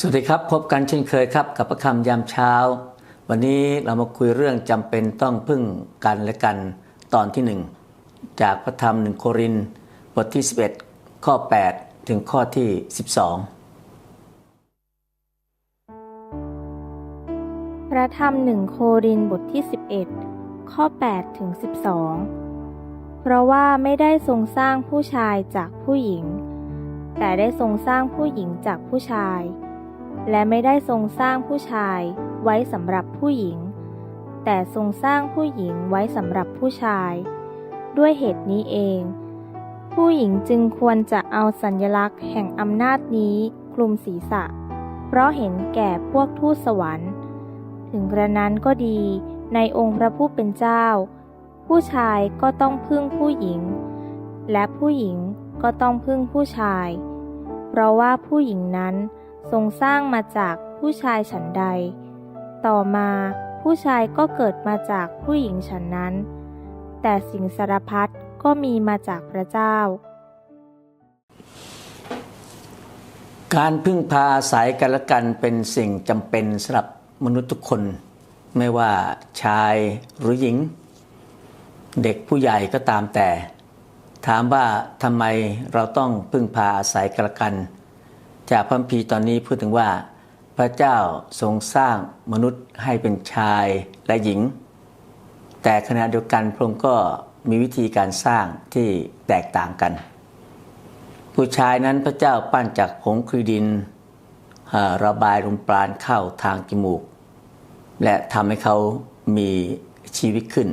สวัสดีครับ พบกันเช่นเคยครับ กับพระคำยามเช้า วันนี้เรามาคุยเรื่องจำเป็นต้องพึ่งกันและกันตอนที่หนึ่งจากพระธรรมหนึ่งโครินบทที่ 11 ข้อ 8 ถึงข้อที่ 12 พระธรรมหนึ่งโครินบทที่ 11 ข้อ 8 ถึง 12 เพราะว่าไม่ได้ทรงสร้างผู้ชายจากผู้หญิง แต่ได้ทรงสร้างผู้หญิงจากผู้ชาย และไม่ได้ทรงสร้างผู้ชายไว้สำหรับผู้หญิง แต่ทรงสร้างผู้หญิงไว้สำหรับผู้ชาย ด้วยเหตุนี้เอง ผู้หญิงจึงควรจะเอาสัญลักษณ์แห่งอำนาจนี้คลุมศีรษะ เพราะเห็นแก่พวกทูตสวรรค์ ถึงกระนั้นก็ดีในองค์พระผู้เป็นเจ้า ผู้ชายก็ต้องพึ่งผู้หญิง และผู้หญิงก็ต้องพึ่งผู้ชาย เพราะว่าผู้หญิงนั้น ทรงสร้างมาจากผู้ชายฉันใด ต่อมาผู้ชายก็เกิดมาจากผู้หญิงฉันนั้น แต่สิ่งสารพัดก็มีมาจากพระเจ้า การพึ่งพาอาศัยกันและกันเป็นสิ่งจำเป็นสำหรับมนุษย์ทุกคน ไม่ว่าชายหรือหญิง เด็กผู้ใหญ่ก็ตามแต่ ถามว่าทำไมเราต้องพึ่งพาอาศัยกันและกัน จากพระคัมภีตอนนี้พูดถึงว่า พระเจ้าทรงสร้างมนุษย์ให้เป็นชายและหญิง แต่ขณะเดียวกันพระองค์ก็มีวิธีการสร้างที่แตกต่างกัน ผู้ชายนั้นพระเจ้าปั้นจากผงคลีดินระบายลมปราณเข้าทางจมูก และทำให้เขามีชีวิตขึ้น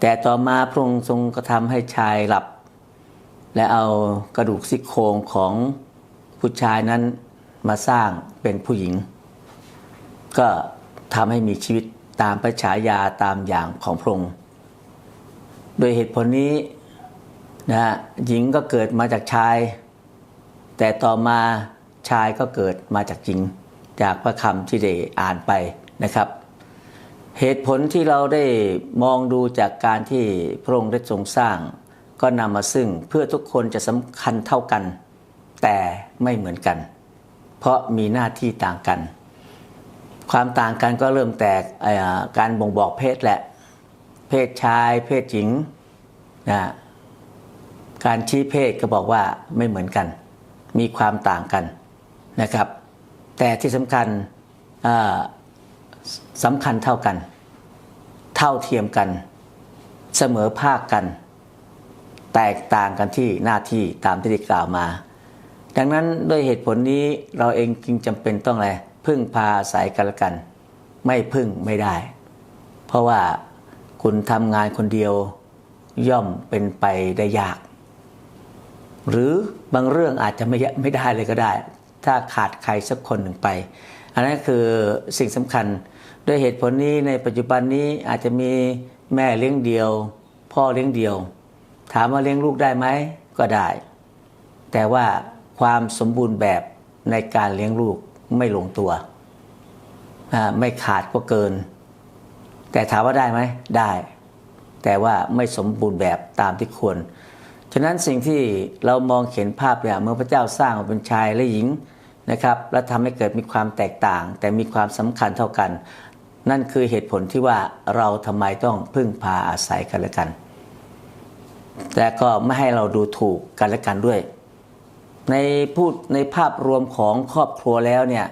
แต่ต่อมาพระองค์ทรงกระทำให้ชายหลับ และเอากระดูกซี่โครงของ ผู้ชายนั้นมาสร้างเป็นผู้หญิง ก็ทำให้มีชีวิตตามพระฉายาตามอย่างของพระองค์โดยเหตุผลนี้นะฮะหญิงก็เกิดมาจากชาย แต่ต่อมาชายก็เกิดมาจากหญิง จากพระคำที่ได้อ่านไปนะครับ เหตุผลที่เราได้มองดูจากการที่พระองค์ได้ทรงสร้าง ก็นำมาซึ่งเพื่อทุกคนจะสำคัญเท่ากัน แต่ไม่เหมือนกัน เพราะมีหน้าที่ต่างกัน ความต่างกันก็เริ่มแตกการบ่งบอกเพศแหละ เพศชาย เพศหญิงนะการชี้เพศก็บอกว่าไม่เหมือนกัน มีความต่างกันนะครับ แต่ที่สำคัญสำคัญเท่ากัน เท่าเทียมกัน เสมอภาคกัน แตกต่างกันที่หน้าที่ตามที่ได้กล่าวมา ดังนั้นด้วยเหตุผลนี้เราเองจึงจำเป็นต้องอะไรพึ่งพาอาศัยกันละกัน ไม่พึ่งไม่ได้ เพราะว่าคุณทำงานคนเดียวย่อมเป็นไปได้ยาก หรือบางเรื่องอาจจะไม่ไม่ได้เลยก็ได้ ถ้าขาดใครสักคนหนึ่งไป อันนั้นคือสิ่งสำคัญด้วยเหตุผลนี้ในปัจจุบันนี้อาจจะมีแม่เลี้ยงเดียว พ่อเลี้ยงเดียว ถามว่าเลี้ยงลูกได้ไหมก็ได้ แต่ว่า ความสมบูรณ์แบบในการเลี้ยงลูกไม่ลงตัวไม่ขาดก็เกิน แต่ถามว่าได้ไหมได้ แต่ว่าไม่สมบูรณ์แบบตามที่ควร ฉะนั้นสิ่งที่เรามองเห็นภาพเนี่ยเมื่อพระเจ้าสร้างเป็นชายและหญิงนะครับ และทำให้เกิดมีความแตกต่าง แต่มีความสำคัญเท่ากัน นั่นคือเหตุผลที่ว่าเราทำไมต้องพึ่งพาอาศัยกันและกัน แต่ก็ไม่ให้เราดูถูกกันและกันด้วย ในพูดในภาพรวมของครอบครัวแล้วเนี่ย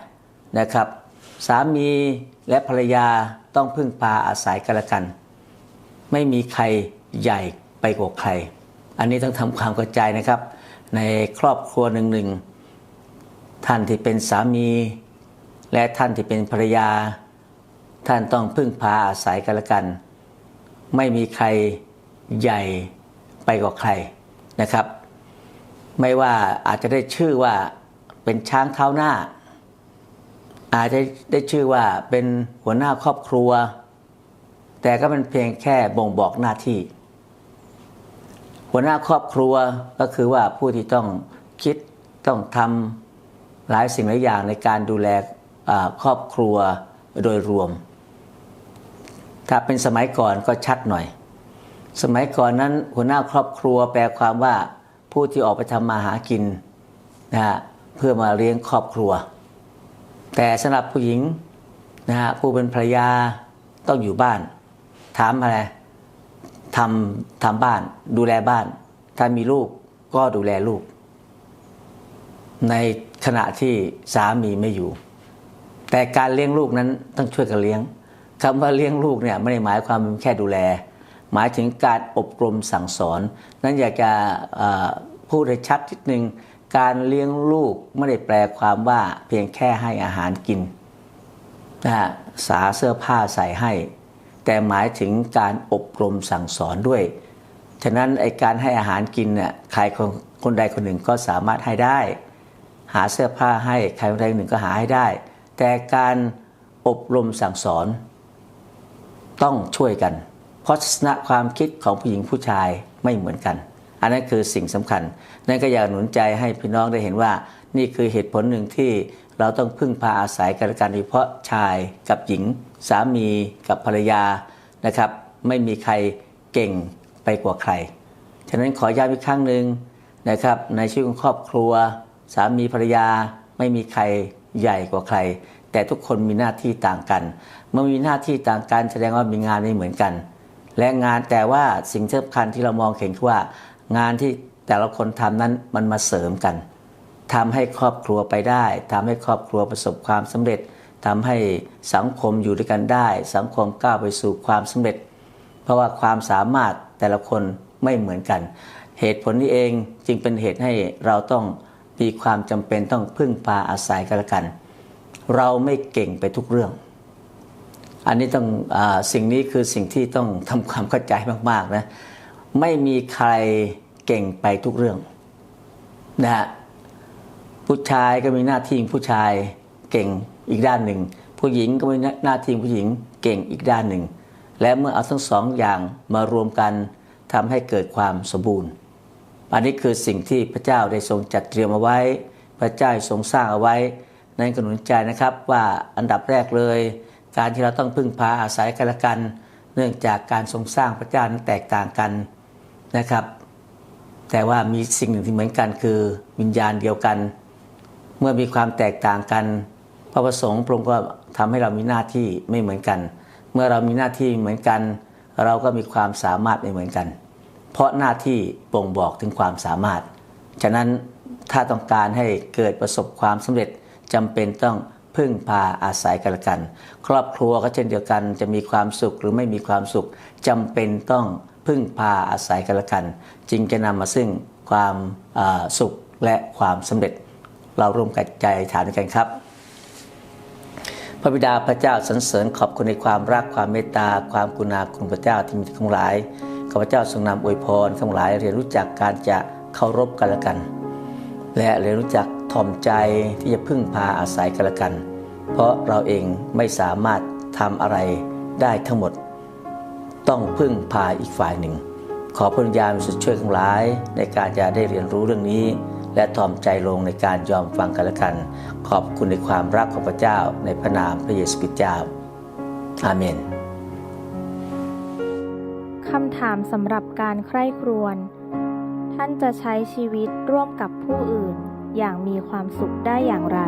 นะครับ สามีและภรรยาต้องพึ่งพาอาศัยกันละกัน ไม่มีใครใหญ่ไปกว่าใคร อันนี้ต้องทำความเข้าใจนะครับ ในครอบครัวหนึ่งหนึ่งท่านที่เป็นสามี และท่านที่เป็นภรรยา ท่านต้องพึ่งพาอาศัยกันละกัน ไม่มีใครใหญ่ไปกว่าใครนะครับ ไม่ว่าอาจจะได้ชื่อว่าเป็นช้างเท้าหน้า อาจจะได้ชื่อว่าเป็นหัวหน้าครอบครัว แต่ก็เป็นเพียงแค่บ่งบอกหน้าที่ หัวหน้าครอบครัวก็คือว่าผู้ที่ต้องคิดต้องทำหลายสิ่งหลายอย่างในการดูแลครอบครัวโดยรวม ถ้าเป็นสมัยก่อนก็ชัดหน่อย สมัยก่อนนั้นหัวหน้าครอบครัวแปลความว่า ผู้ที่ออกไปทำมาหากินนะฮะเพื่อมาเลี้ยงครอบครัว แต่สำหรับผู้หญิงนะฮะผู้เป็นภรรยาต้องอยู่บ้าน ถามอะไรทำทำบ้าน ดูแลบ้าน ถ้ามีลูกก็ดูแลลูก ในขณะที่สามีไม่อยู่ แต่การเลี้ยงลูกนั้นต้องช่วยกันเลี้ยงคำว่าเลี้ยงลูกเนี่ยไม่ได้หมายความแค่ดูแล หมายถึงการอบรมสั่งสอน นั้นอยากจะ พูดให้ชัดนิดนึงการเลี้ยงลูกไม่ได้แปลความว่าเพียงแค่ให้อาหารกินนะฮะสาเสื้อผ้าใส่ให้ แต่หมายถึงการอบรมสั่งสอนด้วย ฉะนั้นไอการให้อาหารกินเนี่ยใครคนคนใดคนหนึ่งก็สามารถให้ได้ หาเสื้อผ้าให้ใครคนใดคนหนึ่งก็หาให้ได้ แต่การอบรมสั่งสอน ต้องช่วยกัน เพราะทัศนะความคิดของผู้หญิงผู้ชายไม่เหมือนกัน อันนั้นคือสิ่งสำคัญ นั่นก็อยากหนุนใจให้พี่น้องได้เห็นว่า นี่คือเหตุผลหนึ่งที่เราต้องพึ่งพาอาศัยกันกันโดยเฉพาะชายกับหญิง สามีกับภรรยานะครับ ไม่มีใครเก่งไปกว่าใคร ฉะนั้นขอย้ำอีกครั้งหนึ่งนะครับ ในชีวิตของครอบครัว สามีภรรยาไม่มีใครใหญ่กว่าใคร แต่ทุกคนมีหน้าที่ต่างกัน เมื่อมีหน้าที่ต่างกันแสดงว่ามีงานไม่เหมือนกัน และงานแต่ว่าสิ่งสำคัญที่เรามองเห็นคือว่า งานที่แต่ละคนทำนั้นมันมาเสริมกันทำให้ครอบครัวไปได้ทำให้ครอบครัวประสบความสำเร็จทำให้สังคมอยู่ด้วยกันได้ สังคมก้าวไปสู่ความสำเร็จ เพราะว่าความสามารถแต่ละคนไม่เหมือนกัน เหตุผลนี้เองจึงเป็นเหตุให้เราต้องมีความจำเป็นต้องพึ่งพาอาศัยกันละกัน เราไม่เก่งไปทุกเรื่อง อันนี้ต้องอสิ่งนี้คือสิ่งที่ต้องทำความเข้าใจมากๆนะ ไม่มีใครเก่งไปทุกเรื่องนะฮะผู้ชายก็มีหน้าที่ผู้ชายเก่งอีกด้านหนึ่ง ผู้หญิงก็มีหน้าที่ผู้หญิงเก่งอีกด้านหนึ่ง และเมื่อเอาทั้งสองอย่างมารวมกันทำให้เกิดความสมบูรณ์ อันนี้คือสิ่งที่พระเจ้าได้ทรงจัดเตรียมเอาไว้ พระเจ้าทรงสร้างเอาไว้ นั่นก็หนุนใจนะครับว่าอันดับแรกเลย การที่เราต้องพึ่งพาอาศัยกันและกัน เนื่องจากการทรงสร้างพระเจ้านั้นแตกต่างกัน นะครับ แต่ว่ามีสิ่งหนึ่งที่เหมือนกันคือวิญญาณเดียวกัน เมื่อมีความแตกต่างกัน พระประสงค์พระองค์ก็ทำให้เรามีหน้าที่ไม่เหมือนกัน เมื่อเรามีหน้าที่เหมือนกัน เราก็มีความสามารถไม่เหมือนกัน เพราะหน้าที่บ่งบอกถึงความสามารถ ฉะนั้นถ้าต้องการให้เกิดประสบความสำเร็จจำเป็นต้องพึ่งพาอาศัยกันละกัน ครอบครัวก็เช่นเดียวกัน จะมีความสุขหรือไม่มีความสุขจำเป็นต้อง พึ่งพาอาศัยกันละกัน จึงจะนำมาซึ่งความสุขและความสำเร็จเราร่วมกันใจฐานกันครับ พระบิดาพระเจ้าสรรเสริญขอบคุณในความรักความเมตตา ความกุณาคุณพระเจ้าที่มีทั้งหลายข้าพเจ้าทรงนำอวยพรทั้งหลาย เรียนรู้จักการจะเคารพกันละกัน และเรียนรู้จักถ่อมใจที่จะพึ่งพาอาศัยกันละกัน เพราะเราเองไม่สามารถทำอะไรได้ทั้งหมด ต้องพึ่งพาอีกฝ่ายหนึ่ง ขอพระวิญญาณสุดช่วยทั้งหลาย ในการจะได้เรียนรู้เรื่องนี้ และถ่อมใจลงในการยอมฟังกันและกัน ขอบคุณในความรักของพระเจ้าในพระนามพระเยซูคริสต์เจ้า อาเมนคำถามสำหรับการใคร่ครวญท่านจะใช้ชีวิตร่วมกับผู้อื่นอย่างมีความสุขได้อย่างไร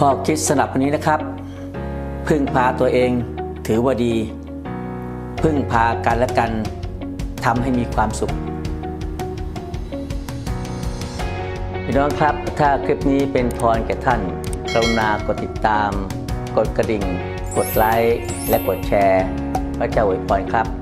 ข้อคิดสนับวันนี้นะครับ พึ่งพาตัวเองถือว่าดี พึ่งพากันและกันทำให้มีความสุขพี่น้องครับ ถ้าคลิปนี้เป็นพรแก่ท่าน กรุณากดติดตาม กดกระดิ่ง กดไลค์ และกดแชร์ พระเจ้าอวยพรครับ